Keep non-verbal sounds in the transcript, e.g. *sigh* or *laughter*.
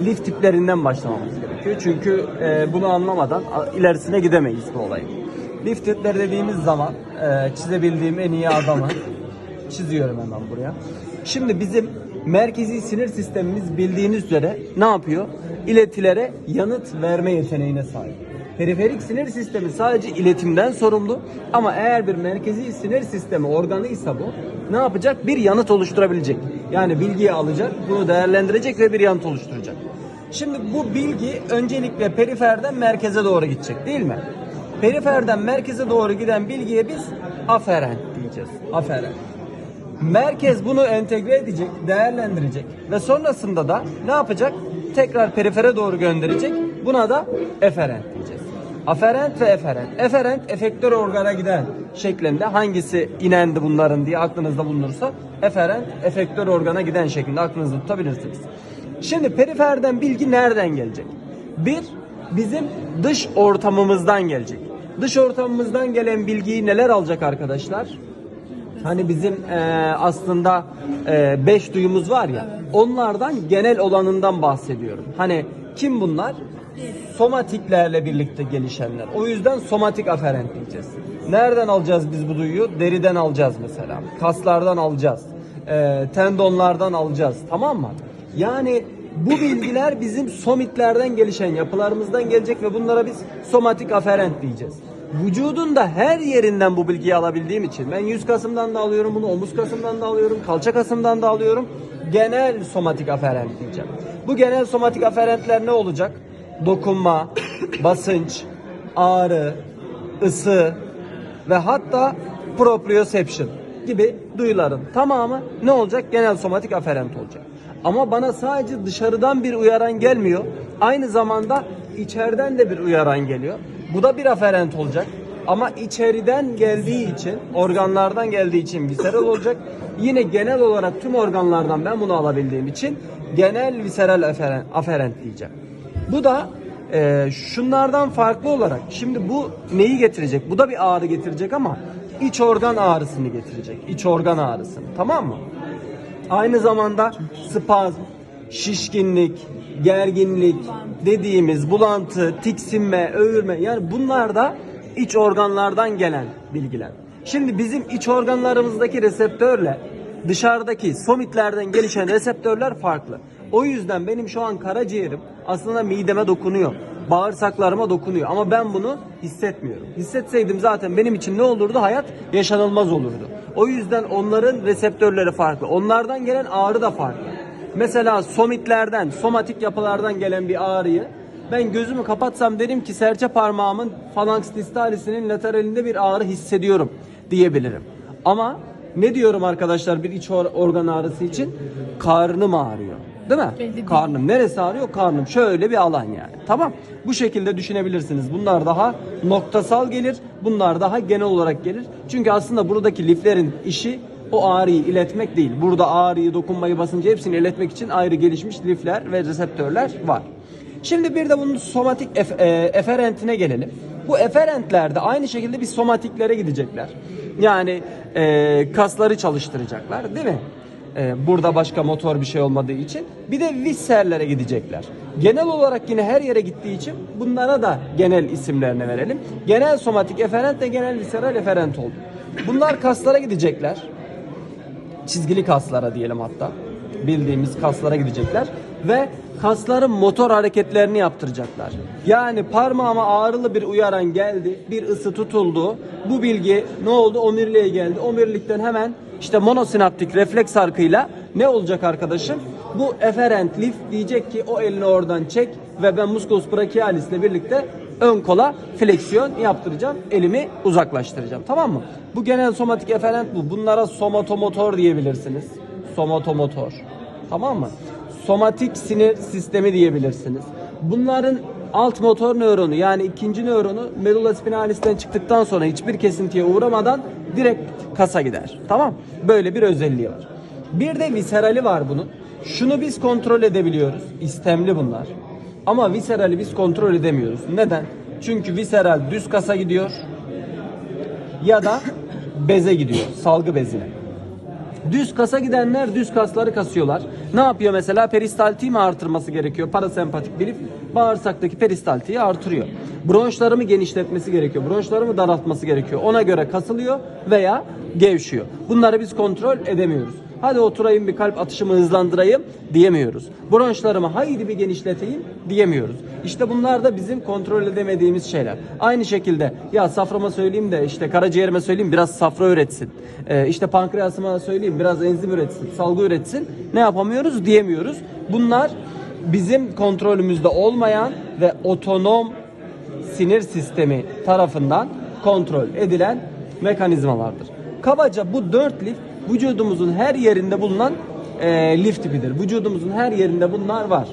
Lif tiplerinden başlamamız gerekiyor. Çünkü e, bunu anlamadan ilerisine gidemeyiz bu olayın. Lif tipleri dediğimiz zaman e, çizebildiğim en iyi adamı *laughs* çiziyorum hemen buraya. Şimdi bizim merkezi sinir sistemimiz bildiğiniz üzere ne yapıyor? İletilere yanıt verme yeteneğine sahip. Periferik sinir sistemi sadece iletimden sorumlu ama eğer bir merkezi sinir sistemi organıysa bu ne yapacak? Bir yanıt oluşturabilecek. Yani bilgiyi alacak, bunu değerlendirecek ve bir yanıt oluşturacak. Şimdi bu bilgi öncelikle periferden merkeze doğru gidecek değil mi? Periferden merkeze doğru giden bilgiye biz aferent diyeceğiz. Aferent. Merkez bunu entegre edecek, değerlendirecek ve sonrasında da ne yapacak? Tekrar perifere doğru gönderecek. Buna da eferent diyeceğiz. Aferent ve eferent. Eferent efektör organa giden şeklinde hangisi inendi bunların diye aklınızda bulunursa eferent efektör organa giden şeklinde aklınızda tutabilirsiniz. Şimdi periferden bilgi nereden gelecek? Bir, bizim dış ortamımızdan gelecek. Dış ortamımızdan gelen bilgiyi neler alacak arkadaşlar? Hani bizim e, aslında e, beş duyumuz var ya onlardan genel olanından bahsediyorum. Hani kim bunlar? Somatiklerle birlikte gelişenler. O yüzden somatik aferent diyeceğiz. Nereden alacağız biz bu duyuyu? Deriden alacağız mesela. Kaslardan alacağız. E, tendonlardan alacağız. Tamam mı? Yani bu bilgiler bizim somitlerden gelişen yapılarımızdan gelecek ve bunlara biz somatik aferent diyeceğiz. Vücudun da her yerinden bu bilgiyi alabildiğim için ben yüz kasımdan da alıyorum bunu, omuz kasımdan da alıyorum, kalça kasımdan da alıyorum. Genel somatik aferent diyeceğim. Bu genel somatik aferentler ne olacak? Dokunma, *coughs* basınç, ağrı, ısı ve hatta proprioception gibi duyuların tamamı ne olacak? Genel somatik aferent olacak. Ama bana sadece dışarıdan bir uyaran gelmiyor. Aynı zamanda içeriden de bir uyaran geliyor. Bu da bir aferent olacak. Ama içeriden geldiği için, organlardan geldiği için visceral olacak. Yine genel olarak tüm organlardan ben bunu alabildiğim için genel visceral aferent, aferent diyeceğim. Bu da e, şunlardan farklı olarak şimdi bu neyi getirecek? Bu da bir ağrı getirecek ama iç organ ağrısını getirecek. İç organ ağrısını. Tamam mı? Aynı zamanda spazm, şişkinlik, gerginlik dediğimiz bulantı, tiksinme, öğürme yani bunlar da iç organlardan gelen bilgiler. Şimdi bizim iç organlarımızdaki reseptörle dışarıdaki somitlerden gelişen reseptörler farklı. O yüzden benim şu an karaciğerim aslında mideme dokunuyor. Bağırsaklarıma dokunuyor ama ben bunu hissetmiyorum. Hissetseydim zaten benim için ne olurdu? Hayat yaşanılmaz olurdu. O yüzden onların reseptörleri farklı. Onlardan gelen ağrı da farklı. Mesela somitlerden, somatik yapılardan gelen bir ağrıyı ben gözümü kapatsam derim ki serçe parmağımın falanks distalisinin lateralinde bir ağrı hissediyorum diyebilirim. Ama ne diyorum arkadaşlar bir iç or- organ ağrısı için? Karnım ağrıyor. Değil mi? Belli değil. Karnım. Neresi ağrıyor? Karnım. Şöyle bir alan yani. Tamam. Bu şekilde düşünebilirsiniz. Bunlar daha noktasal gelir. Bunlar daha genel olarak gelir. Çünkü aslında buradaki liflerin işi o ağrıyı iletmek değil. Burada ağrıyı, dokunmayı, basıncı hepsini iletmek için ayrı gelişmiş lifler ve reseptörler var. Şimdi bir de bunun somatik ef- e, eferentine gelelim. Bu eferentler de aynı şekilde bir somatiklere gidecekler. Yani e, kasları çalıştıracaklar değil mi? E, burada başka motor bir şey olmadığı için. Bir de viscerlere gidecekler. Genel olarak yine her yere gittiği için bunlara da genel isimlerini verelim. Genel somatik eferent de genel visceral eferent oldu. Bunlar kaslara gidecekler çizgili kaslara diyelim hatta. Bildiğimiz kaslara gidecekler ve kasların motor hareketlerini yaptıracaklar. Yani parmağıma ağrılı bir uyaran geldi, bir ısı tutuldu. Bu bilgi ne oldu? Omuriliğe geldi. Omurilikten hemen işte monosinaptik refleks arkıyla ne olacak arkadaşım? Bu eferent lif diyecek ki o elini oradan çek ve ben musculus brachialis ile birlikte ön kola fleksiyon yaptıracağım. Elimi uzaklaştıracağım. Tamam mı? Bu genel somatik eferent bu. Bunlara somatomotor diyebilirsiniz. Somatomotor. Tamam mı? Somatik sinir sistemi diyebilirsiniz. Bunların alt motor nöronu yani ikinci nöronu medulla spinalis'ten çıktıktan sonra hiçbir kesintiye uğramadan direkt kasa gider. Tamam? Böyle bir özelliği var. Bir de viscerali var bunun. Şunu biz kontrol edebiliyoruz. İstemli bunlar. Ama viscerali biz kontrol edemiyoruz. Neden? Çünkü visceral düz kasa gidiyor ya da beze gidiyor, salgı bezine. Düz kasa gidenler düz kasları kasıyorlar. Ne yapıyor mesela? Peristaltiği mi artırması gerekiyor? Parasempatik bilip bağırsaktaki peristaltiği artırıyor. Bronşlarımı genişletmesi gerekiyor. Bronşlarımı daraltması gerekiyor. Ona göre kasılıyor veya gevşiyor. Bunları biz kontrol edemiyoruz. Hadi oturayım bir kalp atışımı hızlandırayım diyemiyoruz. Bronşlarımı haydi bir genişleteyim diyemiyoruz. İşte bunlar da bizim kontrol edemediğimiz şeyler. Aynı şekilde ya saframa söyleyeyim de işte karaciğerime söyleyeyim biraz safra üretsin. Ee, işte pankreasıma söyleyeyim biraz enzim üretsin, salgı üretsin. Ne yapamıyoruz diyemiyoruz. Bunlar bizim kontrolümüzde olmayan ve otonom sinir sistemi tarafından kontrol edilen mekanizmalardır. Kabaca bu dört lif vücudumuzun her yerinde bulunan e, lif tipidir. Vücudumuzun her yerinde bunlar var.